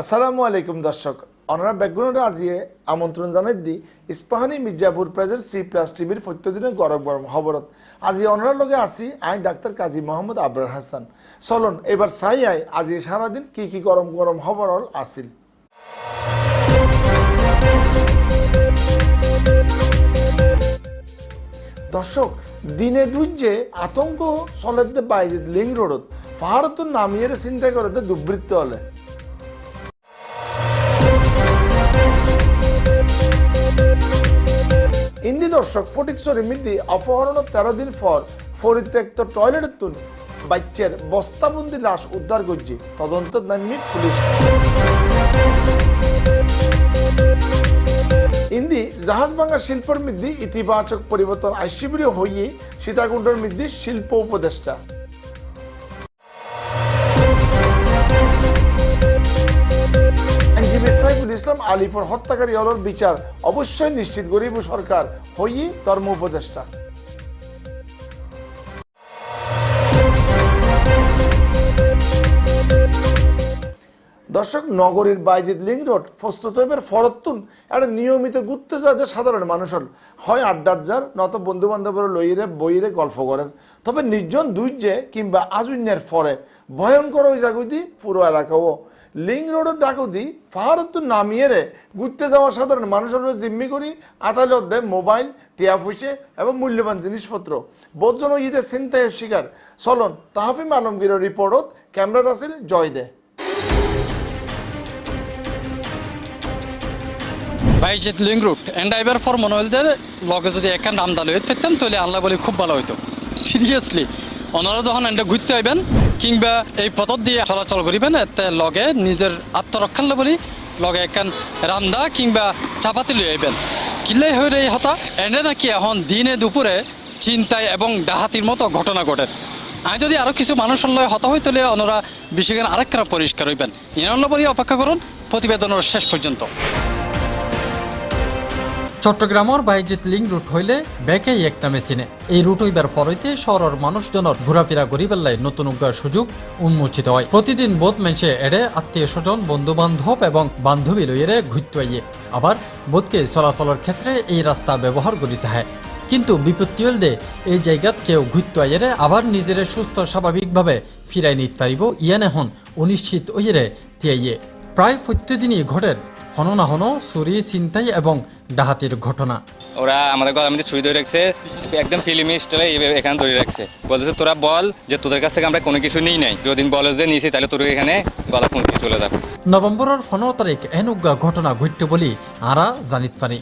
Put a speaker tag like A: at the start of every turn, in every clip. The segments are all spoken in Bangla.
A: আসসালামু আলাইকুম দর্শক, অনারা ব্যাকগ্রাউন্ডে আজিয়ে আমন্ত্রণ জানাই the Ispahani Mirzapur present C plus টিভির প্রত্যেকদিনের গরম গরম খবরত। আজি অনারার লগে আসি আই ডাক্তার কাজী মোহাম্মদ আবরার হাসান। চলন, এবার চাই আই আজি সারাদিন কি কি গরম গরম খবর আসিল দর্শক, দিনে দুই যে আতঙ্ক চলেতে বাইরে লিং রোডত পাহাড়ত নামিয়ে চিন্তা করতে দুর্বৃত্ত হলে। ইন্দি দর্শক ফটিকছড়ি মিদি অপহরণ তেরো দিন পর পরিত্যক্ত টয়লেটের তুন বাচ্চের বস্তাবন্দি লাশ উদ্ধার করছে। তদন্ত নামি পুলিশ। ইন্দি জাহাজ ভাঙা শিল্পের মধ্যে ইতিবাচক পরিবর্তন আইসিবির হইয়ে সীতাকুণ্ডর মধ্যে শিল্প উপদেষ্টা। সাইফুল ইসলাম আলিফর হত্যাকারী অলর বিচার অবশ্যই নিশ্চিত গরিব সরকার। হইয়ে ধর্ম উপদেষ্টা। দর্শক, নগরীর বাইজিৎ লিং রোড প্রস্তুত হইবার ফরতুন, একটা নিয়মিত ঘুরতে যাতে সাধারণ মানুষের হয় আড্ডার যার নত বন্ধু বান্ধবের লইরে, বইরে গল্প করেন। তবে নির্জন দুর্যে কিংবা আজুন্যের ফরে ভয়ঙ্কর ওই জাগুদি পুরো এলাকাও। লিং রোডের ফাহারত নামিয়ে রে ঘুরতে যাওয়া সাধারণ মানুষের জিম্মি করি আদালত দেয় মোবাইল, টিয়া ফুসে এবং মূল্যবান জিনিসপত্র। বোধজন ঈদের চিন্তায় শিকার। চলন তাহাফিম আলমগীরের রিপোর্টত ক্যামেরাত আছিল জয় দে।
B: বাইজেত লিং রুট এন্ড আইবার ফর মনে হইলে লগে যদি একান রামদাল হয়ে থাকতাম তাহলে আল্লাহ বলে খুব ভালো হইতো। সিরিয়াসলি ওনারা যখন এন্ডে ঘুরতে আইবেন কিংবা এই পথত দিয়ে চলাচল করিবেন এতে লগে নিজের আত্মরক্ষার বলি লগে একান রামদা কিংবা চাপাতি লই আইবেন। কিল্লাই হয়ে এই হতা, এনে নাকি এখন দিনে দুপুরে চিন্তায় এবং ডাহাতির মতো ঘটনা ঘটে। আমি যদি আরও কিছু মানুষের লয় হতা হই তাহলে ওনারা বিষয়খান আরেকখানা পরিষ্কার হইবেন। ইনার অপেক্ষা করুন প্রতিবেদনের শেষ পর্যন্ত। চট্টগ্রামের বাইজিত লিং রুট হইলে বেকেই একটা মেশিনে। এই রুট হইবার ফরইতে শহরের মানুষজনের ঘোরাফেরা করিবেলাই নতুন উজ্ঞার সুযোগ উন্মোচিত হয়। প্রতিদিন বোধ মেনসে এড়ে আত্মীয় স্বজন বন্ধু বান্ধব এবং বান্ধবী লইয়েরে ঘুরতে আইয়ে। আবার বোধকে চলাচলের ক্ষেত্রে এই রাস্তা ব্যবহার করিতে হয়। কিন্তু বিপত্তি হলদে এই জায়গাত কেউ ঘুরতে আইয়েরে আবার নিজের সুস্থ স্বাভাবিকভাবে ফিরাই নিতে পারিব। ইয়ান এখন অনিশ্চিত ওইয়েরে তিয়াইয়ে। প্রায় প্রত্যেকদিনই ঘটের হন না হন চুরি ছিনতাই এবং ডাহাতির ঘটনা।
C: ওরা আমাদের গলার মধ্যে ছুরি ধরে রাখছে একদম ফিল্মি স্টাইলে এখানে ধরে রাখছে। বলতেছে তোরা বল যে তোদের কাছ থেকে আমরা কোনো কিছু নিই নাই। যদি বলে যে নিয়েছি তাহলে তোর এখানে গলা ফুঁকিয়ে চলে যাবে।
B: নভেম্বরের পনেরো তারিখ এনুগা ঘটনা ঘটতে বলি আরা জানিত পারি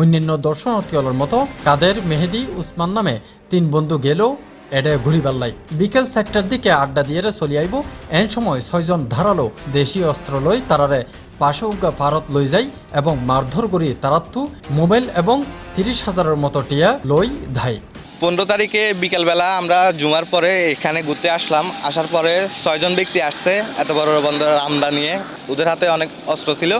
B: অন্যান্য দর্শনার্থীদের মতো কাদের মেহেদি উসমান নামে তিন বন্ধু গেলেও এডে ঘুরি পাল্লাই বিকেল চারটার দিকে আড্ডা দিয়ে চলি আইব। এন সময় ছয়জন ধারালো দেশীয় অস্ত্র লই তারারে পাশে উগা ভারত লই যাই এবং মারধর করি তারাত্তু, মোবাইল এবং তিরিশ হাজারের মতো টিয়া লই ধাই।
D: পনেরো তারিখে বিকেলবেলা আমরা জুমার পরে এখানে ঘুরতে আসলাম। আসার পরে ছয়জন ব্যক্তি আসছে, এত বড় বন্দর আমদা নিয়ে। ওদের হাতে অনেক অস্ত্র ছিল।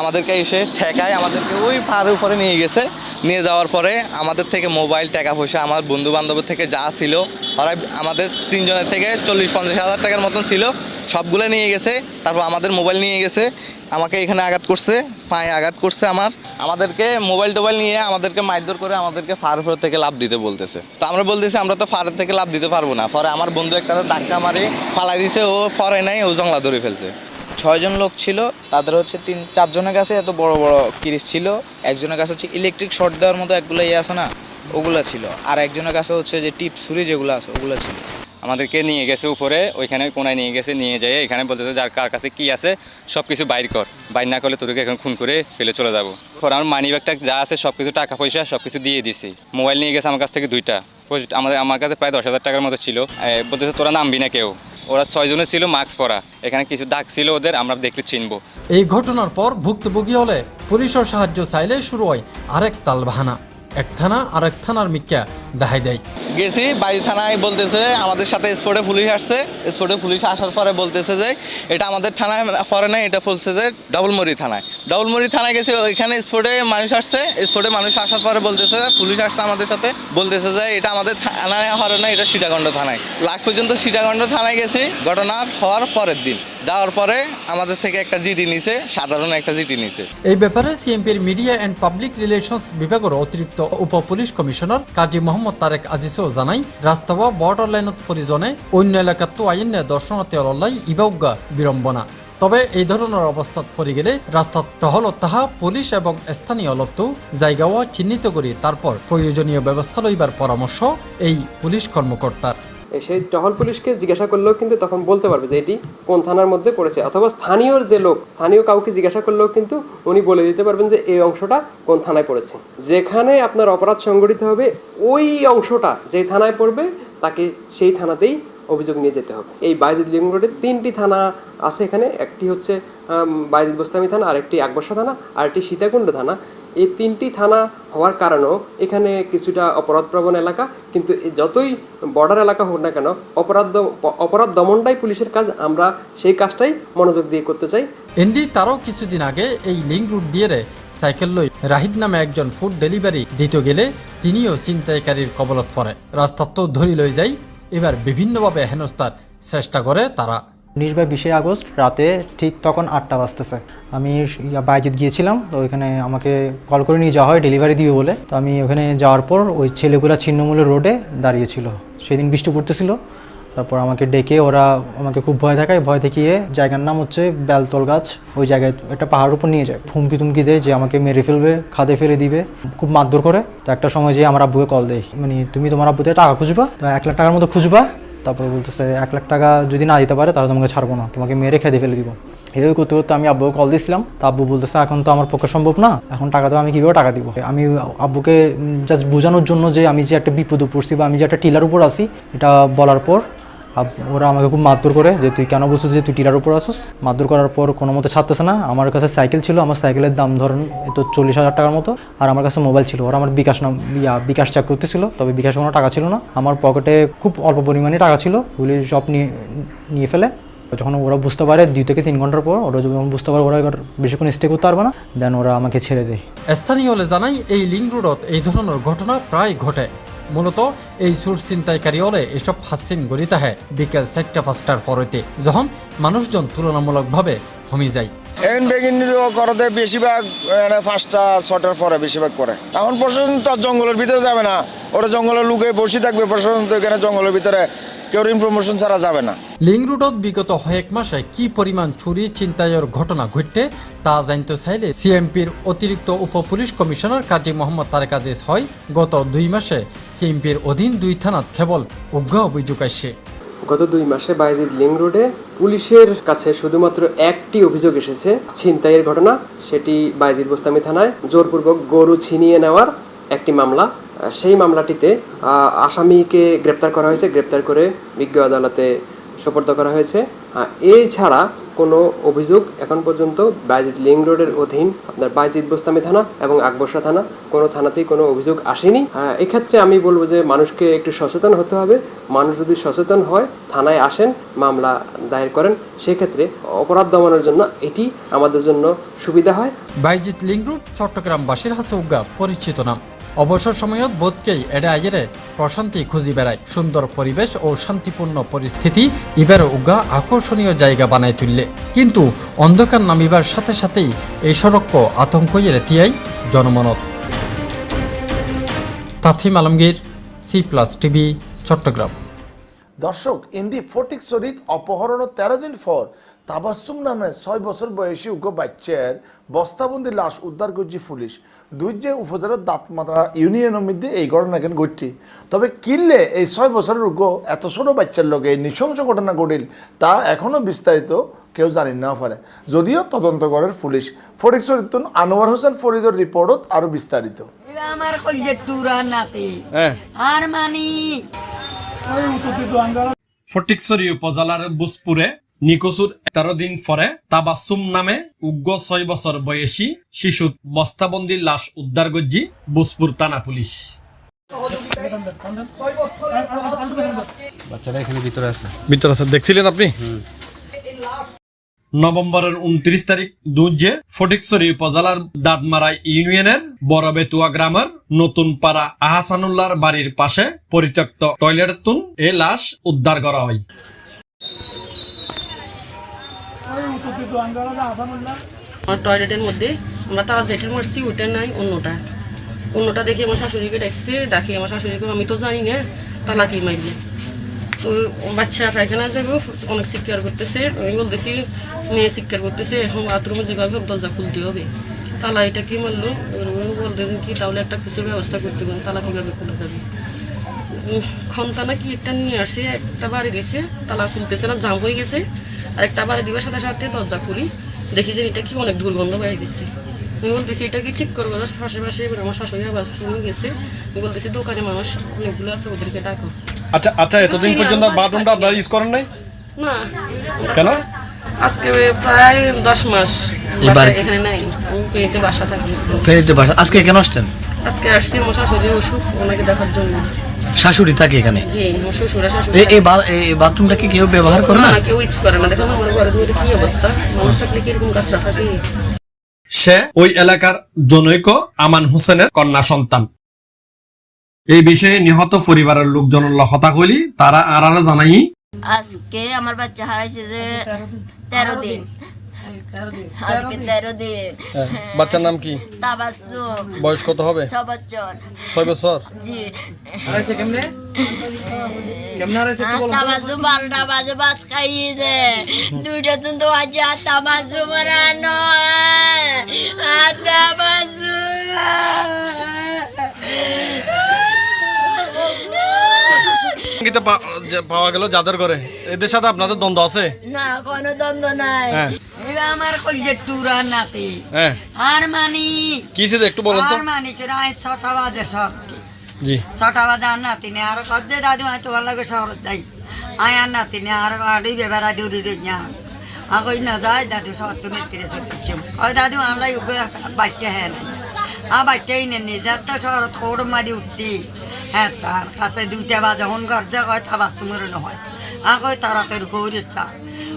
D: আমাদেরকে এসে ঠেকায় আমাদেরকে ওই পাহাড়ের উপরে নিয়ে গেছে। নিয়ে যাওয়ার পরে আমাদের থেকে মোবাইল, টাকা পয়সা, আমার বন্ধু বান্ধবের থেকে যা ছিল, ওরা আমাদের তিনজনের থেকে চল্লিশ, পঞ্চাশ হাজার টাকার মতন ছিল, সবগুলো নিয়ে গেছে। তারপর আমাদের মোবাইল নিয়ে গেছে। আমাকে এখানে আঘাত করছে, পায়ে আঘাত করছে আমার। আমাদেরকে মোবাইল টোবাইল নিয়ে আমাদেরকে মারধর করে আমাদেরকে ফার ফোর থেকে লাভ দিতে বলতেছে। তো আমরা বলতেছি, আমরা তো ফার থেকে লাভ দিতে পারব না। পরে আমার বন্ধু একটা ধাক্কা মারি, ফালাই দিছে, ও ফরে নাই, ও জংলা ধরে ফেলছে।
E: ছয়জন লোক ছিল, তাদের হচ্ছে তিন চারজনের কাছে এত বড় বড় কিরিস ছিল। একজনের কাছে হচ্ছে ইলেকট্রিক শর্ট দেওয়ার মতো একগুলো ইয়ে আছে না, ওগুলো ছিল। আর একজনের কাছে হচ্ছে যে টিপ ছুরি যেগুলো আছে, ওগুলো ছিল।
C: আমাদেরকে নিয়ে গেছে উপরে, ওইখানে কোনায় নিয়ে গেছে, নিয়ে যায় এখানে বলতেছে যার কার কাছে কি আছে সব কিছু বাইর কর। বাইর না করলে তোদেরকে এখন খুন করে ফেলে চলে যাব। আমার মানি ব্যাগটা যা আছে সব কিছু টাকা পয়সা সব কিছু দিয়ে দিছি। মোবাইল নিয়ে গেছে আমার কাছ থেকে দুইটা। আমাদের আমার কাছে প্রায় দশ হাজার টাকার মতো ছিল। বলতেছে তোরা নামবি না কেউ। ওরা ছয়জনের ছিল, মাস্ক পরা। এখানে কিছু দাগ ছিল ওদের, আমরা দেখলে চিনবো।
B: এই ঘটনার পর ভুক্তভোগী হলে পুলিশের সাহায্য চাইলে শুরু হয় আরেক তাল বাহানা এক থানা আরেক থানার মিক্কা দেখাই দেয়।
D: গেছি বাড়ি থানায় বলতেছে, আমাদের সাথে স্পোর্টে পুলিশ আসছে। স্পোর্টে পুলিশ আসার পরে বলতেছে যে, এটা আমাদের থানায় পরে নাই, এটা বলছে যে, ডবলমরি থানায়। ডাউলমুড়ি থানায় গেছে, ওইখানে স্পোর্টে মানুষ আসছে। স্পোর্টে মানুষ আসার পরে বলতেছে, পুলিশ আসছে আমাদের সাথে। বলতেছে যে, এটা আমাদের থানায় হওয়ার না এটা সীতাগণ্ড থানায়। লাস্ট পর্যন্ত সীতাগণ্ড থানায় গেছি। ঘটনার হওয়ার পরের দিন। যাওয়ার পরে আমাদের থেকে একটা জিডি নিছে, সাধারণ একটা জিডি নিছে।
B: এই ব্যাপারে সিএমপির মিডিয়া অ্যান্ড পাবলিক রিলেশনস বিভাগের অতিরিক্ত উপ পুলিশ কমিশনার কাজী মোহাম্মদ তারেক আজিজও জানাই রাস্তাবা বর্ডার লাইনত ফরিজনে অন্য এলাকাত তো আইনে দর্শনার্থী অললাই ইবাউগা বিড়ম্বনা। তবে এই ধরনের অবস্থাত ফরি গেলে রাস্তাত টহল তাহা পুলিশ এবং স্থানীয় অলত্ত জায়গাও চিহ্নিত করি, তারপর প্রয়োজনীয় ব্যবস্থা লইবার পরামর্শ এই পুলিশ কর্মকর্তার।
F: সেই টহল পুলিশকে জিজ্ঞাসা করলেও কিন্তু তখন বলতে পারবে যে এটি কোন থানার মধ্যে পড়েছে। অথবা স্থানীয় যে লোক, স্থানীয় কাউকে জিজ্ঞাসা করলেও কিন্তু উনি বলে দিতে পারবেন যে এই অংশটা কোন থানায় পড়েছে। যেখানে আপনার অপরাধ সংগঠিত হবে, ওই অংশটা যে থানায় পড়বে, তাকে সেই থানাতেই অভিযোগ নিয়ে যেতে হবে। এই বাইজিদ লিং রোডে তিনটি থানা আছে এখানে। একটি হচ্ছে বাইজিদ বোস্তামি থানা, আরেকটি আকবর্ষা থানা, আরেকটি সীতাকুণ্ড থানা। এই তিনটি থানা হওয়ার কারণেও এখানে কিছুটা অপরাধপ্রবণ এলাকা, কিন্তু যতই বর্ডার এলাকা হোক না কেন, অপরাধ অপরাধ দমনটাই পুলিশের কাজ, আমরা সেই কাজটাই মনোযোগ দিয়ে করতে চাই।
B: এনডি তারও কিছুদিন আগে এই লিঙ্ক রুট দিয়ে সাইকেল লই রাহিদ নামে একজন ফুড ডেলিভারি দিতে গেলে তিনিও ছিনতাইকারীর কবলত পড়ে রাস্তাত তো ধরি লই যাই, এবার বিভিন্নভাবে হেনস্থার চেষ্টা করে তারা।
G: উনিশ বিশে আগস্ট রাতে ঠিক তখন আটটা বাজতেছে। আমি বাইজিৎ গিয়েছিলাম, তো ওইখানে আমাকে কল করে নিয়ে যাওয়া হয়, ডেলিভারি দিবে বলে। তো আমি ওখানে যাওয়ার পর ওই ছেলেগুলা ছিন্নমূলের রোডে দাঁড়িয়েছিল। সেদিন বৃষ্টি পড়তেছিল, তারপর আমাকে ডেকে ওরা আমাকে খুব ভয় দেখায়। ভয় দেখিয়ে জায়গার নাম হচ্ছে বেলতল গাছ, ওই জায়গায় একটা পাহাড়ের উপর নিয়ে যায়। হুমকি তুমকি দেয় যে আমাকে মেরে ফেলবে, খাদে ফেলে দিবে, খুব মারধর করে। তো একটা সময় যে আমার আব্বুকে কল দেয় মানে তুমি তোমার আব্বু থেকে টাকা খুঁজবা? তো এক লাখ টাকার মতো খুঁজবা। তারপরে বলতেছে, এক লাখ টাকা যদি না দিতে পারে, তাহলে তোমাকে ছাড়বো না, তোমাকে মেরে খেতে ফেলে দিব। এভাবে করতে করতে আমি আব্বুকে কল দিয়েছিলাম তা আব্বু বলতেছে, এখন তো আমার পক্ষে সম্ভব না, এখন টাকা দেবো আমি কীভাবে টাকা দিব? আমি আব্বুকে জাস্ট বোঝানোর জন্য যে আমি যে একটা বিপদে পড়ছি বা আমি যে একটা টিলার উপর আসি এটা বলার পর ওরা আমাকে খুব মারধর করে যে তুই কেন বলছিস যে তুই টিলার উপর আসিস? মারধর করার পর কোনো মতো ছাড়তেছে না। আমার কাছে সাইকেল ছিল, আমার সাইকেলের দাম ধরুন তো চল্লিশ হাজার টাকার মতো। আর আমার কাছে মোবাইল ছিল। ওরা আমার বিকাশ নাম ইয়া, বিকাশ চেক করতেছিল। তবে বিকাশে কোনো টাকা ছিল না। আমার পকেটে খুব অল্প পরিমাণে টাকা ছিল। ওগুলি সব নিয়ে নিয়ে ফেলে। যখন ওরা বুঝতে পারে দুই থেকে তিন ঘণ্টার পর, ওরা যখন বুঝতে পারে ওরা এবার বেশিক্ষণ স্টে করতে পারবে না দেন ওরা আমাকে ছেড়ে দেয়।
B: স্থানীয় জানাই, এই লিঙ্ক রোডত এই ধরনের ঘটনা প্রায় ঘটে। মূলত এই সুর চিন্তাইকারী হলে এসব হাসিন গড়িতে হয়। বিকেল চারটা পাঁচটার পরতে যখন মানুষজন তুলনামূলকভাবে হমি যায়।
H: এখন বেগিন করতে বেশিরভাগ মানে পাঁচটা ছটার পরে বেশিরভাগ করে। এখন প্রশাসন তো জঙ্গলের ভিতরে যাবে না। ওরা জঙ্গলের লুকে বসে থাকবে। প্রশাসন তো এখানে জঙ্গলের ভিতরে ছাড়া যাবে না।
B: রোডত বিগত মাসে কি পরিমাণ ঘটনা ঘটে, তা জানতে চাইলে অতিরিক্ত উপ পুলিশ কমিশনার কাজী মোহাম্মদ তারেক আজিজ হয়। গত দুই মাসে সিএমপির অধীন দুই থানাত কেবল উগ্র অভিযোগ আসছে
F: গত দুই মাসে বাইজিদ লিং রোডে পুলিশের কাছে শুধুমাত্র একটি অভিযোগ এসেছে। ছিনতাইয়ের ঘটনা, সেটি বাইজিদ বোস্তামি থানায় জোরপূর্বক গরু ছিনিয়ে নেওয়ার একটি মামলা। সেই মামলাটিতে আসামিকে গ্রেপ্তার করা হয়েছে। গ্রেপ্তার করে বিজ্ঞ আদালতে সোপর্দ করা হয়েছে। এছাড়া কোনো অভিযোগ এখন পর্যন্ত বাইজিদ লিং রোডের অধীন আপনার বাইজিদ বোস্তামি থানা এবং আকবর্ষা থানা কোনো থানাতেই কোনো অভিযোগ আসেনি। এক্ষেত্রে আমি বলব যে মানুষকে একটু সচেতন হতে হবে। মানুষ যদি সচেতন হয়, থানায় আসেন, মামলা দায়ের করেন, সেক্ষেত্রে অপরাধ দমনের জন্য এটি আমাদের জন্য সুবিধা হয়।
B: বাইজিৎ লিং রোড চট্টগ্রামবাসীর হাতে উগ্রা, পরিচিত নাম। অবসর সময়ত বোধকেই এড়ে আইয়েরে প্রশান্তি খুঁজি বেড়ায়। সুন্দর পরিবেশ ও শান্তিপূর্ণ পরিস্থিতি এবার উগা আকর্ষণীয় জায়গা বানায় তুললে। কিন্তু অন্ধকার নামিবার সাথে সাথেই এই সড়ক আতঙ্ক এড়ে তিয়াই জনমনত। Tafim Alamgir C plus TV, Chattogram.
A: দর্শক, ইন্দি ফটিক শরীদ অপহরণ তেরো দিন পর তাবাসুম নামে ছয় বছর বয়সী উগ্র বাচ্চার বস্তাবন্দি লাশ উদ্ধার করছে পুলিশ দুই যে উপজেলার দাঁতমাত্রা ইউনিয়নের মধ্যে এই ঘটনা কেন ঘটছে? তবে কিনলে এই ছয় বছরের উগ্র এত ছোট বাচ্চার লোকে এই নৃশংস ঘটনা ঘটিল তা এখনও বিস্তারিত কেউ জানি না পারে। যদিও তদন্ত করেন পুলিশ। ফটিক শরীদ আনোয়ার হোসেন ফরিদর রিপোর্টত আরও বিস্তারিত।
I: আমার নাতি। আর মানি
J: ফটিকছড়ি উপজেলার বুজপুরে নিকোচুর তেরো দিন পরে তাবাসুম নামে উগ্র ছয় বছর বয়সী শিশুর বস্তাবন্দি লাশ উদ্ধার গজ্জি বুজপুর থানা পুলিশ।
K: বাচ্চারা এখানে ভিতরে আছে
J: ভিতর আছে দেখছিলেন আপনি? নভেম্বরের উনত্রিশ তারিখ দুজে ফটিকছড়ি উপজেলার দাঁতমারা ইউনিয়নের বড়বেতুয়া গ্রামের নতুন পাড়া আহাসানুল্লাহর বাড়ির পাশে পরিত্যক্ত টয়লেট তুন এ লাশ উদ্ধার করা হয়।
K: আমার টয়লেটের মধ্যে, আমরা তার জেঠে মারছি ওইটা নাই, অন্যটা। অন্যটা দেখে আমার শাশুড়িকে ডাকছে, ডাকি আমার শাশুড়িকে আমি তো জানি না তালা কি মারবে। তো বাচ্চা পায়খানা যাব অনেক শিক্ষার করতেছে, আমি বলতেছি, মেয়ে শিক্ষার করতেছে, এখন বাথরুমে যেভাবে দরজা খুলতে হবে। তালা এটা কি মারলো? বলতেছেন কি, তাহলে একটা কিছুর ব্যবস্থা করতে হবে তালা কীভাবে খোলা যাবে। উম, খন্তানা কি একটা নিয়ে আসে একটা বাড়ি দিছে তালা খুলতেছে না জাম হয়ে গেছে আর একটা বাড়ি দিবার সাথে সাথে দরজা খুলি দেখি যে এটা কি অনেক দুর্গন্ধ বাইরে দিচ্ছে আমি বলতেছি এটা কি ঠিক করব? না পাশে আমার শাশুড়ি আবার শুনে গেছে আমি বলতেছি দোকানে মানুষ অনেকগুলো আছে ওদেরকে ডাকো।
J: আচ্ছা আচ্ছা এতদিন পর্যন্ত বাথরুমটা আপনারা ইউজ করেন নাই?
K: না।
J: কেন?
K: আজকে প্রায় দশ মাস
L: বাড়িতে-
K: এখানে নাই ফেরিতে বাসা থাকি।
L: ফেরিতে বাসা আজকে কেন আসছেন?
K: আজকে আসছি আমার শাশুড়ি অসুখ ওনাকে দেখার জন্য।
L: শাশুড়ি থাকে এখানে? এই- বাথরুমটা কি কেউ ব্যবহার করে না?
K: না কেউ ইচ করে না। দেখুন আমার ঘরের কি অবস্থা? মানুষ থাকলে কীরকম কাজটা থাকে?
J: সে ওই এলাকার জনৈক আমান হোসেনের কন্যা সন্তান। এই বিষয়ে নিহত পরিবারের লোকজন হতা হইলি তারা আরারা জানাই
I: আজকে আমার বাচ্চা হারাইছে যে তেরো দিন। আজকে তেরো দিন।
J: বাচ্চার নাম কি?
I: তাবাসুম
J: বয়স কত হবে?
I: ছ বছর।
J: ছয় বছর?
I: জি। তাবাসুম বারোটা বাজে ভাত খাইয়েছে দুইটা দিন তো আছে আর তাবাসুম রানো আর
J: সঙ্গীতে পাওয়া গেল যাদের করে এদের সাথে আপনাদের দ্বন্দ্ব আছে?
I: না কোনো দ্বন্দ্ব নাই।
J: হ্যাঁ।
I: এবার আমার কলজে টুরা নাতি।
J: হ্যাঁ।
I: আর মানি
J: কি ছিল একটু বলুন তো।
I: আর মানি কে রায়? ছটা বাজে সব
J: জি।
I: ছটা বাজে আর নাতিনি আর কদ্দে দাদু আমি তোমার লাগে শহর যাই। আয় আর নাতিনি আর আড়ি বেবেরা দৌড়ি রে ইয়ান আগই না যায় দাদু শহর তুমি তিরে চলছে ওই দাদু আনলাই উপরে বাচ্চা হ্যাঁ না আ বাচ্চাই নেনি যার তো শহর থোড় মারি উঠতি। হ্যাঁ তার কাছে দুইটা বাজে হন করতে কয় তা বাসুমের নহয় আগই তাড়াতাড়ি হরি চা।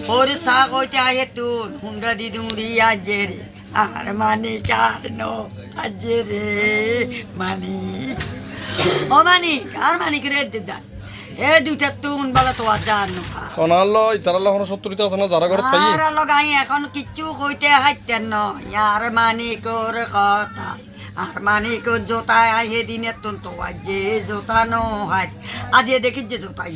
I: হরি চা কইতে আয়ে তুন হুন্ডা দি দুড়ি আজে রে। আর মানিক আর নো আজে রে মানিক ও মানিক আর মানিক রে দে যান এ দুইটা তুন বলে তো আর জান
J: কনাল্লো ইতারাল্লো কোনো সত্তরিত আছে না? যারা ঘরে পাই
I: আর লগাই এখন কিচ্ছু কইতে হাইতেন ন আর মানিকর কথা। আর মানিক জোতায় আইয়ে দিনে তুন তো আজে জোতা নো হাই আজে দেখি যে জোতাই।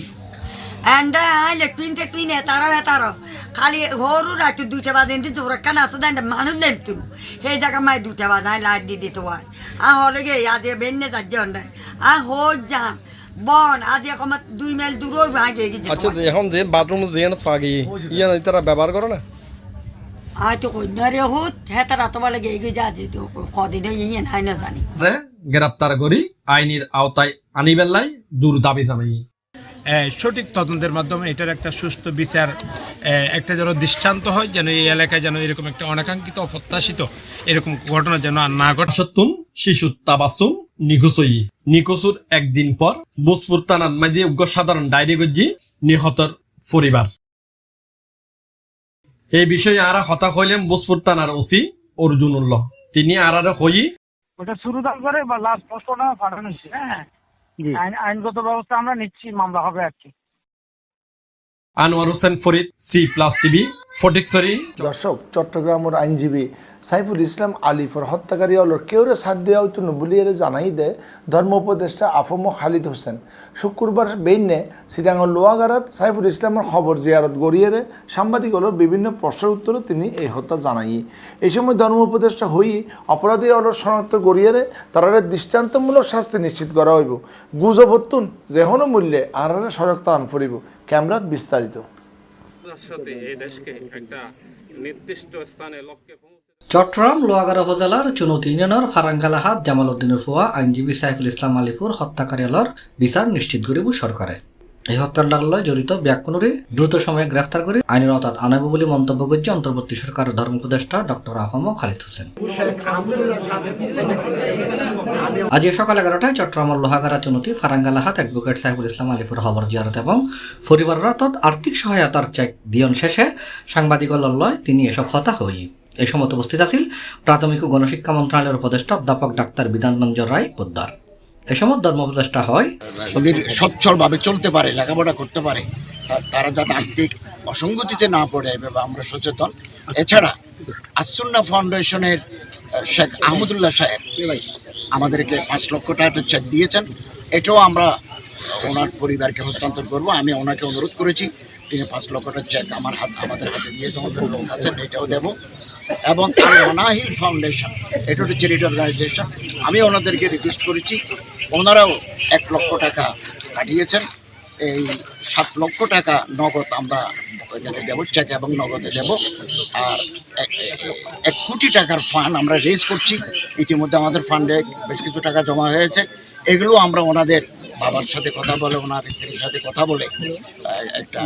I: এন্ড আইলে টুইনটে টুইনে তারো তারো খালি হরু রাতে দুইটা বাজে এনতে জোর কান আছে দেন মানুষ লেন তুন সেই জায়গা মাই দুইটা বাজায় লাইট দি দিত হয়। আ হলে গে আজে বেন্নে যাচ্ছে অন্ডায় আ হো যান বন আজ এখন দুই মাইল দূরই ভাগে গেছে
J: আচ্ছা এখন যে বাথরুম যে ইয়া ব্যবহার করে না
I: তো হুত হ্যাঁ তারা ইয়ে নাই না?
J: গ্রেপ্তার করি আইনের আওতায় আনিবেল্লাই জোর দাবি জানাই।
M: সঠিক তদন্তের মাধ্যমে এটার একটা সুস্থ বিচার আহ, একটা যেন দৃষ্টান্ত হয় যেন এই এলাকায় যেন এরকম একটা অনাকাঙ্ক্ষিত অপ্রত্যাশিত এরকম ঘটনা যেন আর না ঘটে।
J: সত্তুন শিশু তাবাসুম নিখোঁজই। নিখোঁজুর একদিন পর বোসপুর থানার মাঝে উগ্র সাধারণ ডায়েরি গজ্জি নিহতর পরিবার। এই বিষয়ে আরা হতা হইলেন বোসপুর থানার ওসি অর্জুনুল্লাহ। তিনি আরারে হই
N: ওটা শুরু দাম করে বা লাস্ট পোস্টটা পাঠানো হ্যাঁ? আইনগত ব্যবস্থা আমরা নিচ্ছি মামলা হবে আর কি।
J: Anwar Hossain Farid C plus TV Fatikchhari
A: দর্শক চট্টগ্রামের আইনজীবী সাইফুল ইসলাম আলিফর হত্যাকারী হল, কেউরে সাথ দেওয়া হইতো বলিয়ে জানাই দে ধর্ম উপদেষ্টা আফম খালিদ হোসেন। শুক্রবার বেইনে সিটাঙ্গর লোয়াগারাত সাইফুল ইসলামের খবর জিয়ারত গড়িয়ে সাংবাদিক হল বিভিন্ন প্রশ্নের উত্তরে তিনি এই হত্যা জানাই। এই সময় ধর্ম উপদেষ্টা হই অপরাধী হল শনাক্ত গড়িয়ে তারারে দৃষ্টান্তমূলক শাস্তি নিশ্চিত করা হইব। গুজব হতুন যেহনো মূল্যে আরারে সড়ক আন ফুরিব। ক্যামেরাত বিস্তারিত।
B: চট্টগ্রাম লোয়াগাড়া উপজেলার চুনতি ইউনিয়নের ফারাঙ্গালাহাত জামাল উদ্দিনের ফুয়া আইনজীবী সাইফুল ইসলাম আলিপুর হত্যাকারী হলর বিচার নিশ্চিত করিব সরকারে।
L: এই হত্যার জড়িত ব্যাকুণরে দ্রুত সময়ে গ্রেফতার করে আইনের আওতাত আনাবে বলে মন্তব্য করছে অন্তর্বর্তী সরকার ধর্ম উপদেষ্টা ডক্টর আহম খালিদ হোসেন। আজ সকাল এগারোটায় চট্টগ্রামের লোহাগাড়া চুনতি ফারাঙ্গালাহাত অ্যাডভোকেট সাহেবুল ইসলাম আলিপুর হবর জিয়ারত এবং পরিবাররা তৎ আর্থিক সহায়তার চেক দিয়ন শেষে সাংবাদিকর লয় তিনি এসব হতা হই এই সময় উপস্থিত আছেন প্রাথমিক ও গণশিক্ষা মন্ত্রণালয়ের উপদেষ্টা অধ্যাপক ডাক্তার বিধানরঞ্জন রায় পোদ্দার। এই সময় ধর্ম উপদেষ্টা হয়
O: ওদের সচ্ছলভাবে চলতে পারে, লেখাপড়া করতে পারে। তারা যাতে আর্থিক অসঙ্গতিতে না পড়ে এভাবে আমরা সচেতন। এছাড়া আসুন্না ফাউন্ডেশনের শেখ আহমদুল্লাহ সাহেব আমাদেরকে পাঁচ লক্ষ টাকা চেক দিয়েছেন। এটাও আমরা ওনার পরিবারকে হস্তান্তর করব। আমি ওনাকে অনুরোধ করেছি, তিনি পাঁচ লক্ষ টাকার চেক আমার হাত আমাদের হাতে দিয়েছে আমাদের লোক আছেন, এটাও দেবো। এবং আল মানাহিল ফাউন্ডেশন, এটা হচ্ছে চ্যারিটি অর্গানাইজেশন আমি ওনাদেরকে রিকোয়েস্ট করেছি, ওনারাও এক লক্ষ টাকা পাঠিয়েছেন। এই সাত লক্ষ টাকা নগদ আমরা ওইখানে দেবো চেক এবং নগদে দেব। আর এক- এক কোটি টাকার ফান্ড আমরা রেজ করছি। ইতিমধ্যে আমাদের ফান্ডে বেশ কিছু টাকা জমা হয়েছে। এগুলো আমরা ওনাদের বাবার সাথে কথা বলে ওনার স্ত্রীর সাথে কথা বলে একটা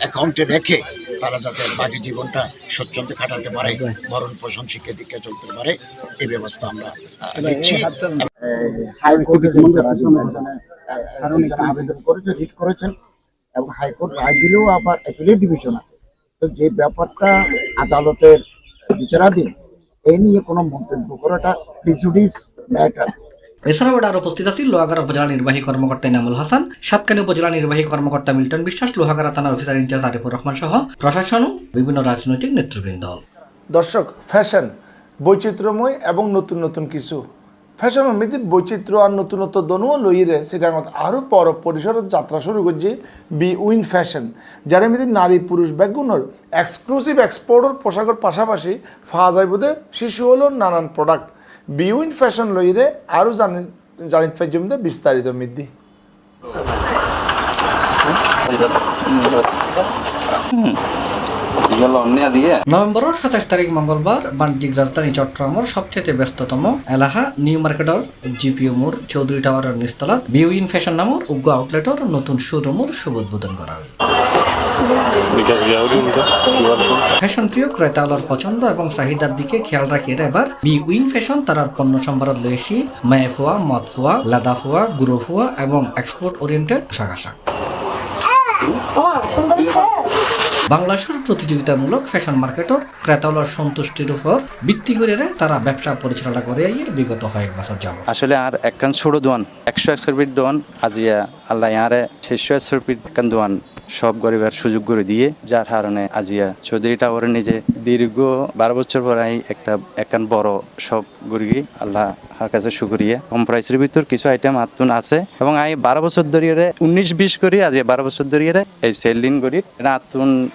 O: অ্যাকাউন্টে রেখে তারা যাতে বাকি জীবনটা স্বচ্ছন্দে কাটাতে পারে ভরণ পোষণ শিক্ষা দীক্ষা চলতে পারে এই ব্যবস্থা আমরা নিচ্ছি। কারণ এখানে আবেদন করেছে রিট করেছেন এবং হাইকোর্ট রায় দিলেও আবার অ্যাপিলেট ডিভিশন আছে। তো যে ব্যাপারটা আদালতের বিচারাধীন এই নিয়ে কোনো মন্তব্য করাটা প্রিসুডিস ম্যাটার
L: এছাড়াও এটা আরও উপস্থিত আছেন লোহাগাড়া উপজেলা নির্বাহী কর্মকর্তা ইনামুল হাসান, সাতকানী উপজেলা নির্বাহী কর্মকর্তা মিল্টন বিশ্বাস, লোহাগাড়া থানার অফিসার ইনচার্জ আরিফুর রহমান সহ প্রশাসন বিভিন্ন রাজনৈতিক নেতৃবৃন্দ।
A: দর্শক, ফ্যাশন, বৈচিত্র্যময় এবং নতুন নতুন কিছু। ফ্যাশন সমিতি বৈচিত্র্য আর নতুনত্ব দনুও লইরে সেটা আরও বড় পরিসরের যাত্রা শুরু করছে বি উইন ফ্যাশন, যার এমনি নারী পুরুষ ব্যাগুনের এক্সক্লুসিভ এক্সপোর্টের পোশাকের পাশাপাশি পাওয়া যায় বোধে শিশু হলো নানান প্রোডাক্ট বি উইন ফ্যাশন লইরে আরও জানি জানিত পাইজমদে বিস্তারিত মিদ্দি
L: নভেম্বরের সাতাশ তারিখ মঙ্গলবার বাণিজ্যিক রাজধানী চট্টগ্রামের সবচেয়ে ব্যস্ততম এলাহা নিউ মার্কেটর জিপিও মোড়, চৌধুরী টাওয়ারের নিস্তলাত বিউইন ফ্যাশন নামের উগ্র আউটলেটর নতুন শোরুমের শুভ উদ্বোধন করা হয় ফ্যাশন প্রিয় ক্রেতাওয়ালার পছন্দ এবং চাহিদার দিকে খেয়াল রাখি এবার। বি উইন ফ্যাশন তার পণ্য সম্ভারত লয়েছি মায়াফুয়া মদফুয়া লাদাফুয়া গুরোফুয়া এবং এক্সপোর্ট ওরিয়েন্টেড পোশাক আশাক বাংলাদেশের প্রতিযোগিতামূলক ফ্যাশন মার্কেটত ক্রেতাওয়ালার সন্তুষ্টির উপর ভিত্তি করে তারা ব্যবসা পরিচালনা করে আইয়ের বিগত কয়েক বছর যাব
P: আসলে আর একখান ছোট দোয়ান একশো একশো ফিট দোয়ান আজিয়া আল্লাহ ইয়ারে শেষশো একশো ফিট একখান দোয়ান। সব গরিবের সুযোগ করে দিয়ে, যার কারণে আজিয়া চৌধুরী টাওয়ারে নিজে দীর্ঘ বারো বছর পর একটা একখান বড় সব গরিবি আল্লাহ কাছে শুকরিয়া। কম প্রাইসের ভিতর কিছু আইটেম আতুন আছে এবং আই বারো বছর ধরিয়ে উনিশ বিশ করি আজ বারো বছর ধরিয়ে এই সেলিং করি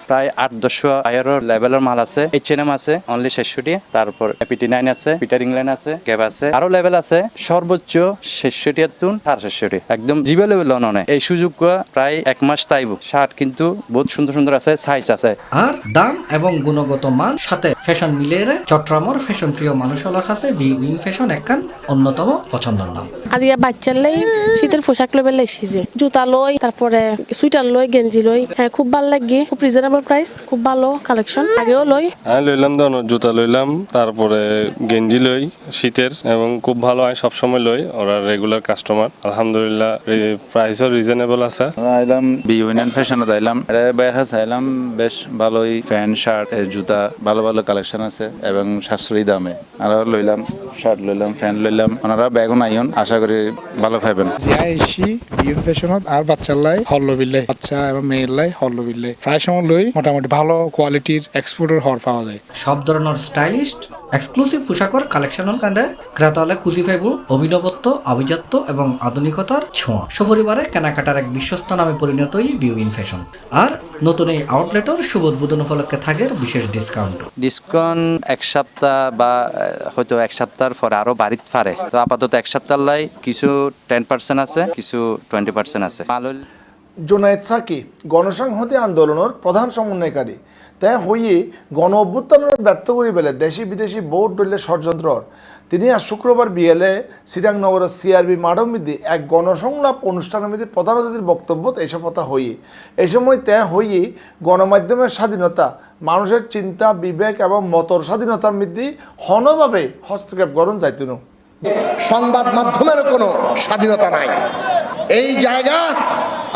P: প্রায় আট দশশো আয়ের লেভেলের মাল আছে। এইচ এন এম আছে অনলি শেষশোটি তারপর এপিটি নাইন আছে পিটার ইংল্যান্ড আছে গ্যাপ আছে। আরও লেভেল আছে, সর্বোচ্চ শেষশোটি আতুন আর একদম জিবে লেভেল ননে এই সুযোগ প্রায় এক মাস তাইব। শার্ট কিন্তু বহুত সুন্দর সুন্দর আছে সাইজ আছে।
L: আর দাম এবং গুণগত মান সাথে ফ্যাশন মিলিয়ে চট্টগ্রামের ফ্যাশন প্রিয় মানুষের কাছে বি উইন ফ্যাশন একখান অন্যতম পছন্দের নাম।
Q: আজকে বাচ্চার লাই শীতের পোশাক লই বেলা এসেছে জুতা লই তারপরে সুইটার লই গেঞ্জি লই। হ্যাঁ খুব ভালো লাগে খুব রিজনেবল প্রাইস খুব ভালো কালেকশন আগেও লই।
R: আমি লইলাম ধরুন জুতা লইলাম তারপরে গেঞ্জি লই শীতের এবং খুব ভালো হয় সবসময় লই ওরা রেগুলার কাস্টমার আলহামদুলিল্লাহ প্রাইসও রিজনেবল আছে।
S: আইলাম বি ইউনিয়ন ফ্যাশনত আইলাম এটা বাইর হাস আইলাম বেশ ভালোই প্যান্ট শার্ট জুতা ভালো ভালো কালেকশন আছে এবং সাশ্রয়ী দামে। আর লইলাম শার্ট লইলাম প্যান্ট লইলাম। ওনারা ব্যাগও নাইন আশা করি ভালো পাইবেন।
T: আইসি বিউন ফ্যাশনত আর বাচ্চার লাই হল্ল বিল্লাই। বাচ্চা এবং মেয়ের লাই হল্ল বিল্লাই। প্রায় সময় লই মোটামুটি ভালো কোয়ালিটির এক্সপোর্টের হর পাওয়া যায়।
L: সব ধরনের স্টাইলিস্ট এক্সক্লুসিভ পোশাকর কালেকশনের কাণ্ডে ক্রেতালে খুঁজি পাইব অভিনবত্ব আভিজাত্য এবং আধুনিকতার ছোঁয়া সপরিবারে কেনাকাটার এক বিশ্বস্ত নামে পরিণত এই বিউইন ফ্যাশন আর নতুন এই আউটলেটের শুভ উদ্বোধন উপলক্ষে থাকে বিশেষ ডিসকাউন্ট
P: ডিসকাউন্ট এক সপ্তাহ বা হয়তো এক সপ্তাহের পরে আরও বাড়িতে পারে তো আপাতত এক সপ্তাহ লাই কিছু টেন পার্সেন্ট আছে কিছু টোয়েন্টি পার্সেন্ট আছে।
A: জোনায়েদ সাকি গণসংহতি আন্দোলনের প্রধান সমন্বয়কারী তাই হইয়ে গণ অভ্যুত্থানের ব্যর্থ করি বেলে দেশি বিদেশি ভোট ডলে ষড়যন্ত্র তিনি আজ শুক্রবার বিয়েলে শ্রীরাংনগরের সিআরবি মাডমিদি এক গণসংলাপ অনুষ্ঠানের মধ্যে প্রধান অতিথির বক্তব্য এইসব কথা হইয়ে এই সময় তে হইয়ে গণমাধ্যমের স্বাধীনতা মানুষের চিন্তা, বিবেক এবং মতর স্বাধীনতার মধ্যে হনভাবে হস্তক্ষেপ করুন যাইতুন।
U: সংবাদ মাধ্যমের কোনো স্বাধীনতা নাই। এই জায়গা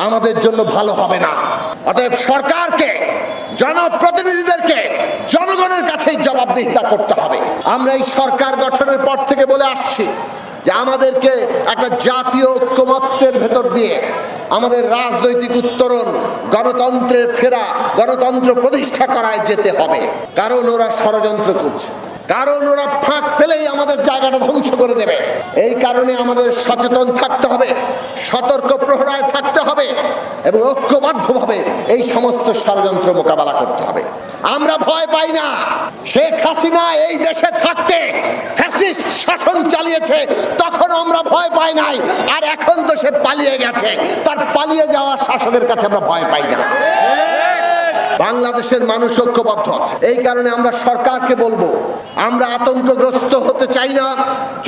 U: আমাদের জন্য ভালো হবে না। অতএব সরকারকে জনপ্রতিনিধিদেরকে জনগণের কাছেই জবাবদিহিতা করতে হবে। আমরা এই সরকার গঠনের পর থেকে বলে আসছি যে আমাদেরকে একটা জাতীয় ঐক্যমত্যের ভেতর দিয়ে আমাদের রাজনৈতিক উত্তরণ, গণতন্ত্রের ফেরা, গণতন্ত্র প্রতিষ্ঠা করায় যেতে হবে। কারণ ওরা ষড়যন্ত্র করছে। কারণ ওরা ফাঁক পেলেই আমাদের জায়গাটা ধ্বংস করে দেবে। এই কারণে আমাদের সচেতন থাকতে হবে, সতর্ক প্রহরায় থাকতে হবে এবং ঐক্যবদ্ধভাবে এই সমস্ত ষড়যন্ত্র মোকাবেলা করতে হবে। আমরা ভয় পাই না। শেখ হাসিনা এই দেশে থাকতে ফ্যাসিস্ট শাসন চালিয়েছে, তখন আমরা ভয় পাই নাই। আর এখন তো সে পালিয়ে গেছে। তার পালিয়ে যাওয়া শাসকের কাছে আমরা ভয় পাই না। বাংলাদেশের মানুষ ঐক্যবদ্ধ আছে। এই কারণে আমরা সরকারকে বলব, আমরা আতঙ্কগ্রস্ত হতে চাই না।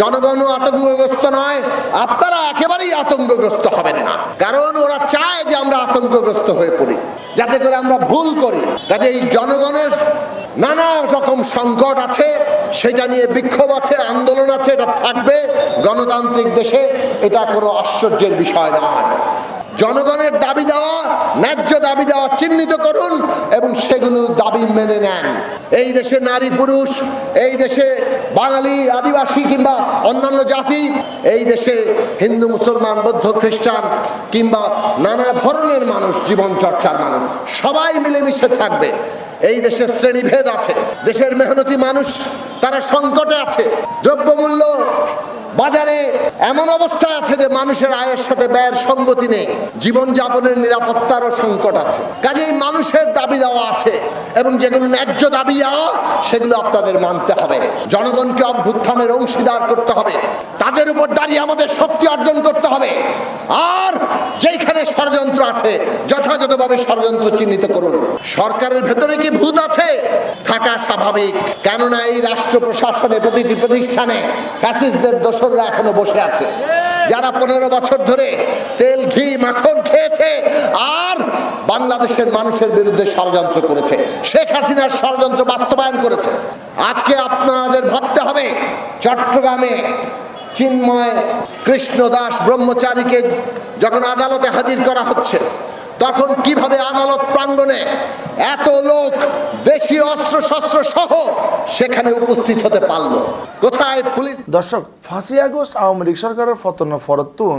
U: জনগণও আতঙ্কগ্রস্ত নয়, আপনারা একেবারেই আতঙ্কগ্রস্ত হবেন না। কারণ ওরা চায় যে আমরা আতঙ্কগ্রস্ত হয়ে পড়ি, যাতে করে আমরা ভুল করি। কাজে এই জনগণের নানা রকম সংকট আছে, সেটা নিয়ে বিক্ষোভ আছে, আন্দোলন আছে, এটা থাকবে। গণতান্ত্রিক দেশে এটা কোনো আশ্চর্যের বিষয় নয়। জনগণের দাবি দেওয়া, ন্যায্য দাবি দেওয়া চিহ্নিত করুন এবং সেগুলো দাবি মেনে নেন। এই দেশে নারী, পুরুষ, এই দেশে বাঙালি, আদিবাসী কিংবা অন্যান্য জাতি, এই দেশে হিন্দু, মুসলমান, বৌদ্ধ, খ্রিস্টান কিংবা নানা ধরনের মানুষ জীবন চর্চার মানুষ, সবাই মিলেমিশে থাকবে। এই দেশের শ্রেণীভেদ আছে, দেশের মেহনতি মানুষ, তারা সংকটে আছে। দ্রব্যমূল্য বাজারে এমন অবস্থা আছে যে মানুষের আয়ের সাথে ব্যয়ের সঙ্গতি নেই, জীবনযাপনের নিরাপত্তারও সংকট আছে। কাজেই মানুষের দাবি দেওয়া আছে এবং যেগুলো ন্যায্য দাবি দেওয়া, সেগুলো আপনাদের মানতে হবে। জনগণকে অভ্যুত্থানের অংশীদার করতে হবে। তাদের উপর দাঁড়িয়ে আমাদের শক্তি অর্জন করতে হবে। আর যেখানে ষড়যন্ত্র আছে, যথাযথভাবে ষড়যন্ত্র চিহ্নিত করুন। সরকারের ভেতরে কি ভূত আছে, থাকা স্বাভাবিক। কেননা এই রাষ্ট্র প্রশাসনে, প্রতিটি প্রতিষ্ঠানে ফ্যাসিস্টদের দোসররা এখনও বসে আছে। যারা পনেরো বছর ধরে তেল, ঘি, মাখন খেয়েছে, আর বাংলাদেশের মানুষের বিরুদ্ধে ষড়যন্ত্র করেছে। শেখ হাসিনার ষড়যন্ত্র বাস্তবায়ন করেছে। আজকে আপনাদের ভাবতে হবে, চট্টগ্রামে চিন্ময় কৃষ্ণ দাস ব্রহ্মচারীকে যখন আদালতে হাজির করা হচ্ছে তখন কীভাবে আদালত প্রাঙ্গণে এত লোক দেশীয় অস্ত্র শস্ত্র সহ সেখানে উপস্থিত হতে পারল? কোথায় পুলিশ?
A: দর্শক, ফাঁসি আগস্ট আওয়ামী লীগ সরকারের ফতন ফরতুন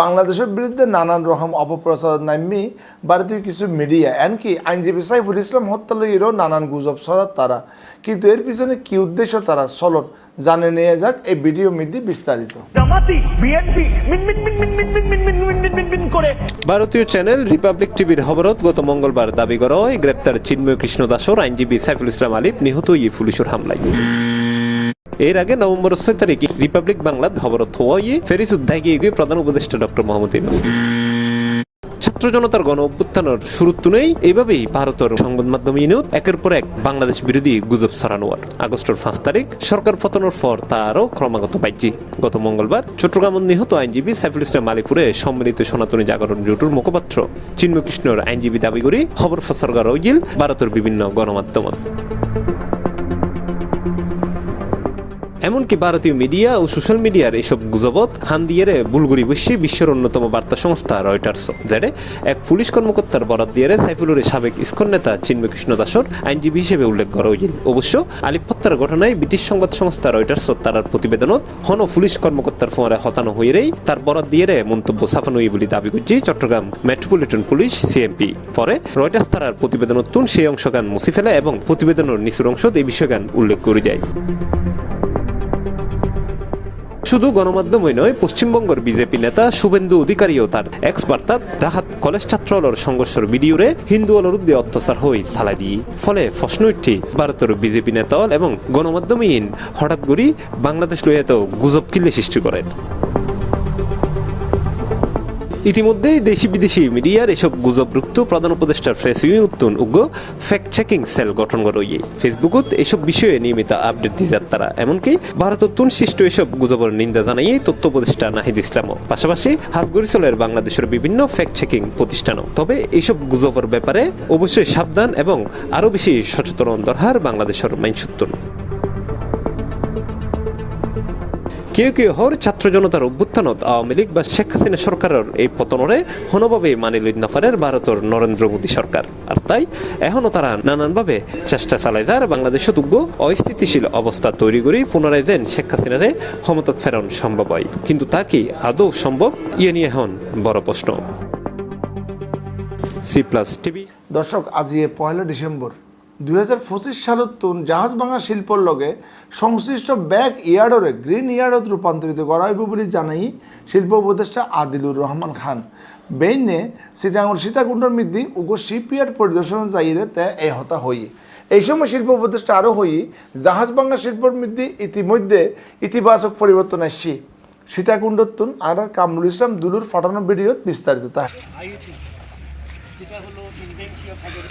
A: বাংলাদেশের বিরুদ্ধে নানান রকম অপপ্রচার নামি ভারতীয় কিছু মিডিয়া এমনকি আইনজীবী সাইফুল ইসলাম হত্যা লইয়েরও নানান গুজব ছড়াত তারা। কিন্তু এর পিছনে কি উদ্দেশ্য তারা? চলন জানে নিয়ে যাক এই ভিডিও মিদি বিস্তারিত
V: ভারতীয় চ্যানেল রিপাবলিক টিভির খবরত গত মঙ্গলবার দাবি করা হয় গ্রেপ্তার চিন্ময় কৃষ্ণ দাসর আইনজীবী সাইফুল ইসলাম আলিফ নিহত ইয়ে পুলিশের হামলায় এর আগে নভেম্বর ছয় তারিখে রিপাবলিক বাংলাত খবরত হওয়া ইয়ে ফেরিস উদ্ধায় গিয়ে গিয়ে প্রধান উপদেষ্টা ডক্টর মোহাম্মদ ইউনুস ছাত্র জনতার গণ অভ্যুত্থানের শুরু তুনেই এইভাবেই ভারতের সংবাদ মাধ্যম ইউনিয়ন একের পর এক বাংলাদেশ বিরোধী গুজব ছড়ানোয়ার আগস্টের পাঁচ তারিখ সরকার পতনের পর তা তারও ক্রমাগত বাহ্যিক। গত মঙ্গলবার চট্টগ্রাম নিহত আইনজীবী সাইফুল ইসলাম আলিপুরে সম্মিলিত সনাতনী জাগরণ জোটের মুখপাত্র চিন্মকৃষ্ণর আইনজীবী দাবি করে খবর করা হইল ভারতের বিভিন্ন গণমাধ্যমত এমনকি ভারতীয় মিডিয়া ও সোশ্যাল মিডিয়ার এসব গুজবত হান দিয়ে বুলগুড়ি বসে বিশ্বের অন্যতম বার্তা সংস্থা রয়টার্স। যেটা এক পুলিশ কর্মকর্তার বরাদ দিয়ে সাইফুলের সাবেক ইস্কন নেতা চিন্ময় কৃষ্ণ দাসর আইনজীবী হিসেবে উল্লেখ করা হয়েছিল। অবশ্য আলিপ হত্যার ঘটনায় ব্রিটিশ সংবাদ সংস্থা রয়টার্স তার প্রতিবেদনত হন পুলিশ কর্মকর্তার ফোয়ারে হতানো হয়েই তার বরাদ দিয়ে মন্তব্য ছাপানো বলে দাবি করছে চট্টগ্রাম মেট্রোপলিটন পুলিশ সিএমপি। পরে রয়টার্স তারার প্রতিবেদনত সেই অংশগান মুছে ফেলে এবং প্রতিবেদনের নিচুর অংশ এই বিষয় গান উল্লেখ করে যায়। শুধু গণমাধ্যমই নয়, পশ্চিমবঙ্গের বিজেপি নেতা শুভেন্দু অধিকারীও তার এক্স বার্তা রাহাত কলেজ ছাত্রলর সংঘর্ষের ভিডিওরে হিন্দু অলরুদ্দে অত্যাচার হয়ে সালাই দিই ফলে প্রশ্ন উঠি ভারতের বিজেপি নেতা এবং গণমাধ্যমহীন হঠাৎ করে বাংলাদেশ লইয়া তো গুজব কিল্লে সৃষ্টি করেন। ইতিমধ্যেই দেশি বিদেশি মিডিয়ার এসব গুজবযুক্ত প্রধান উপদেষ্টার ফেসবুক উত্তন উগ্র ফ্যাক্ট চেকিং সেল গঠন করইয়ে ফেসবুকত এসব বিষয়ে নিয়মিত আপডেট যাত তারা। এমনকি ভারতত্তুন সৃষ্ট এসব গুজবের নিন্দা জানাইয়ে তথ্য উপদেষ্টা নাহিদ ইসলামও। পাশাপাশি হাজগরিচলের বাংলাদেশের বিভিন্ন ফ্যাক্ট চেকিং প্রতিষ্ঠানও। তবে এইসব গুজবের ব্যাপারে অবশ্যই সাবধান এবং আরও বেশি সচেতন দরকার বাংলাদেশের মাইনসুত্তন কেউ কেউ হর ছাত্র জনতার অভ্যুত্থানত আওয়ামী লীগ বা শেখ হাসিনা সরকারের এই পতনরে হনভাবে মানি লইত নাফারের ভারতের নরেন্দ্র মোদী সরকার। আর তাই এখনও তারা নানানভাবে চেষ্টা চালাই যার বাংলাদেশত উগ্র অস্থিতিশীল অবস্থা তৈরি করি পুনরায় যেন শেখ হাসিনারে ক্ষমতাত ফেরন সম্ভব হয়। কিন্তু তা কি আদৌ সম্ভব? ইয়ে নিয়ে এখন বড় প্রশ্ন। C plus TV.
A: দর্শক, আজি পয়লা ডিসেম্বর। দুই হাজার পঁচিশ জাহাজ ভাঙা শিল্পর লগে সংশ্লিষ্ট ব্যাক ইয়ার্ডরে গ্রিন ইয়ার্ডত রূপান্তরিত করা হইব বলে জানাই শিল্প উপদেষ্টা আদিলুর রহমান খান। বেইনে সীতাঙ্গর সীতাকুণ্ডর মধ্যে উগো শিপইয়ার্ড পরিদর্শন যাইরে তে এই হতা হই এই সময় শিল্প উপদেষ্টা আরও হই জাহাজ ভাঙা শিল্পর মধ্যে ইতিমধ্যে ইতিবাচক পরিবর্তন আসছে সীতাকুণ্ডতুন আর কামরুল ইসলাম দুলুর ফাটানো ভিডিওত বিস্তারিত তা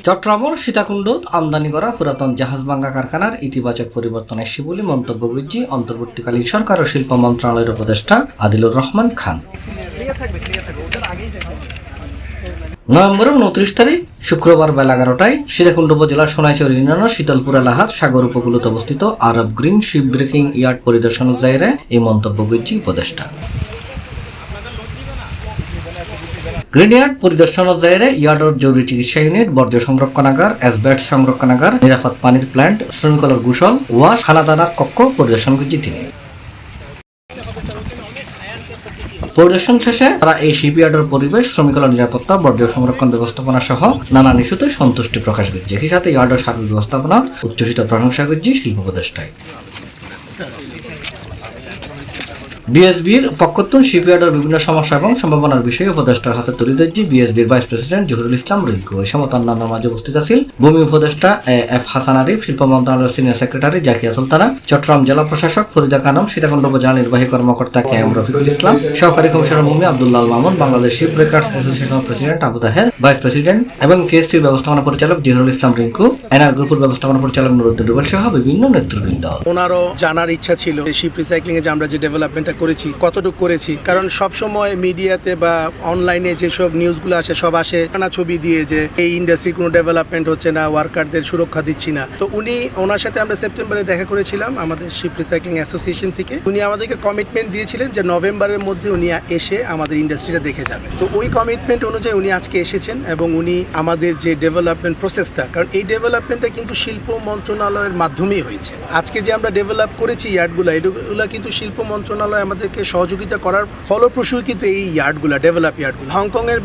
L: চট্টগ্রামের সীতাকুণ্ড আমদানি করা পুরাতন জাহাজ ভাঙ্গা কারখানার ইতিবাচক পরিবর্তন আসছে বলে মন্তব্য করছি অন্তর্বর্তীকালীন সরকার ও শিল্প মন্ত্রণালয়ের উপদেষ্টা আদিলুর রহমান খান। নভেম্বরের উনত্রিশ তারিখ, শুক্রবার বেলা এগারোটায় সীতাকুণ্ড উপজেলার সোনাইচর ইউনিয়নের শীতলপুর এলাহাত সাগর উপকূলত অবস্থিত Arab green ship breaking yard পরিদর্শনের জায়গায় এই মন্তব্য করছি উপদেষ্টা। গ্রিনইয়ার্ড পরিদর্শনের জায়গায় ইয়ার্ডর জরুরি চিকিৎসা ইউনিট, বর্জ্য সংরক্ষণাগার, অ্যাসব্যাট সংরক্ষণাগার, নিরাপদ পানির প্ল্যান্ট, শ্রমিকলের গুসল ওয়াশ খানাদানার কক্ষ পরিদর্শন করছি তিনি। পরিদর্শন শেষে তারা এই শিপইয়ার্ডের পরিবেশ, শ্রমিকলের নিরাপত্তা, বর্জ্য সংরক্ষণ ব্যবস্থাপনা সহ নানান ইস্যুতে সন্তুষ্টি প্রকাশ করছে। একই সাথে ইয়ার্ডের সার্বিক ব্যবস্থাপনা উচ্চশিত প্রশংসা করছি শিল্প উপদেষ্টায় বিএসবির পক্ষতুন শিপইয়ার্ডের বিভিন্ন সমস্যা এবং সম্ভাবনার বিষয়ে উপদেষ্টার হাতে তুলে বিএসবির ভাইস প্রেসিডেন্ট জহুরুল ইসলাম রিঙ্কু। এই সময় অন্যান্য মাঝে উপস্থিত আছেন ভূমি উপদেষ্টা এফ হাসান আরিফ, শিল্প মন্ত্রণালয়ের সিনিয়র সেক্রেটারি জাকিয়া সুলতানা, চট্টগ্রাম জেলা প্রশাসক ফরিদা খানম সীতাকুণ্ড উপজেলা নির্বাহী কর্মকর্তা কে এম রফিকুল ইসলাম, সহকারী কমিশনার ভূমি আব্দুল্লাহ মামুন, বাংলাদেশ শিপ ব্রেকার্স অ্যাসোসিয়েশনের president Abu Taher, vice president এবং টিএসপির ব্যবস্থাপনা পরিচালক জহুরুল ইসলাম রিঙ্কু, এনআর গ্রুপের ব্যবস্থাপনা পরিচালক নুরুদ্দিন রুবেল সহ বিভিন্ন নেতৃবৃন্দ।
W: ওনারও জানার ইচ্ছা ছিল শিপ রিসাইক্লিং এ যে আমরা যে ডেভেলপমেন্টটা করেছি, কতটুকু করেছি। কারণ সব সময় মিডিয়াতে বা অনলাইনে যেসব নিউজগুলো আসে, সব আসে নানা ছবি দিয়ে যে এই ইন্ডাস্ট্রির কোনো ডেভেলপমেন্ট হচ্ছে না ওয়ার্কারদের সুরক্ষা দিচ্ছি না। তো উনি, ওনার সাথে আমরা সেপ্টেম্বরে দেখা করেছিলাম আমাদের শিপ রিসাইক্লিং অ্যাসোসিয়েশন থেকে। উনি আমাদেরকে কমিটমেন্ট দিয়েছিলেন যে নভেম্বরের মধ্যে উনি এসে আমাদের ইন্ডাস্ট্রিটা দেখে যাবেন। তো ওই কমিটমেন্ট অনুযায়ী উনি আজকে এসেছেন এবং উনি আমাদের যে ডেভেলপমেন্ট প্রসেসটা কারণ এই ডেভেলপমেন্টটা কিন্তু শিল্প মন্ত্রণালয়ের মাধ্যমেই হয়েছে। আজকে যে আমরা ডেভেলপ করেছি ইয়ার্ডগুলো এগুলো কিন্তু শিল্প মন্ত্রণালয় আমাদেরকে সহযোগিতা করার ফলপ্রসূ কিন্তু এই ইয়ার্ডগুলো, ডেভেলপ ইয়ার্ডগুলো। হংকংয়ের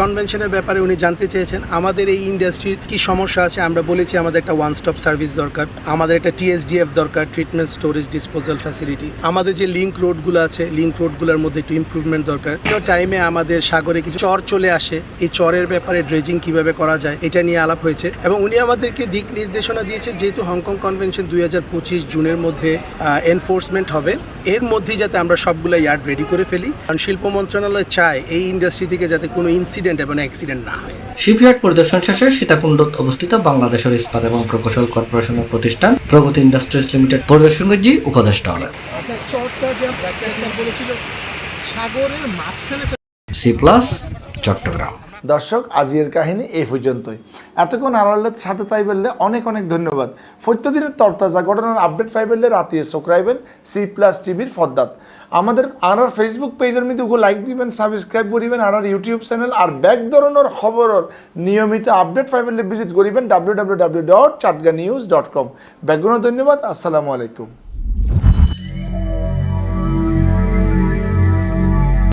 W: কনভেনশনের ব্যাপারে উনি জানতে চেয়েছেন, আমাদের এই ইন্ডাস্ট্রির কি সমস্যা আছে, আমরা বলেছি আমাদের একটা ওয়ান স্টপ সার্ভিস দরকার, আমাদের একটা টিএসডিএফ দরকার ট্রিটমেন্ট স্টোরেজ ডিসপোজাল ফ্যাসিলিটি আমাদের যে লিঙ্ক রোডগুলো আছে লিঙ্ক রোডগুলোর মধ্যে একটু ইমপ্রুভমেন্ট দরকার। টাইমে আমাদের সাগরে কিছু চর চলে আসে, এই চরের ব্যাপারে ড্রেজিং কীভাবে করা যায়, এটা নিয়ে আলাপ হয়েছে। এবং উনি আমাদেরকে দিক নির্দেশনা দিয়েছে, যেহেতু হংকং কনভেনশন দুই হাজার পঁচিশ জুনের মধ্যে এনফোর্সমেন্ট হবে, এর মধ্যেই যাতে আমরা সবগুলো ইয়ার্ড রেডি করে ফেলি। কারণ শিল্প মন্ত্রণালয় চায় এই ইন্ডাস্ট্রি থেকে যাতে কোনো ইনসিডেন্ট এবং অ্যাক্সিডেন্ট না হয়।
L: শিপইয়ার্ড পরিদর্শন শেষে সীতাকুণ্ড অবস্থিত বাংলাদেশের ইস্পাত এবং প্রকৌশল কর্পোরেশনের প্রতিষ্ঠান প্রগতি ইন্ডাস্ট্রিজ লিমিটেড পরিদর্শন করছি উপদেষ্টা হলেন সি প্লাস, চট্টগ্রাম।
A: দর্শক আজির কাহিনী এই পর্যন্তই। এতক্ষণ আড়ালের সাথে তাই বললে অনেক অনেক ধন্যবাদ। প্রত্যেকদিনের তরতাজা ঘটনার আপডেট পাই বললে রাতিয়ে চোখরাইবেন সি প্লাস টিভির ফদ্দাত আমাদের আর ফেসবুক পেজের মধ্যে ওগুলো লাইক দিবেন, সাবস্ক্রাইব করিবেন, আর ইউটিউব চ্যানেল আর ব্যাক ধরনের খবরের নিয়মিত আপডেট পাই বললে ভিজিট করিবেন W W W dot Chatga news dot com background ধন্যবাদ, আসসালামু আলাইকুম।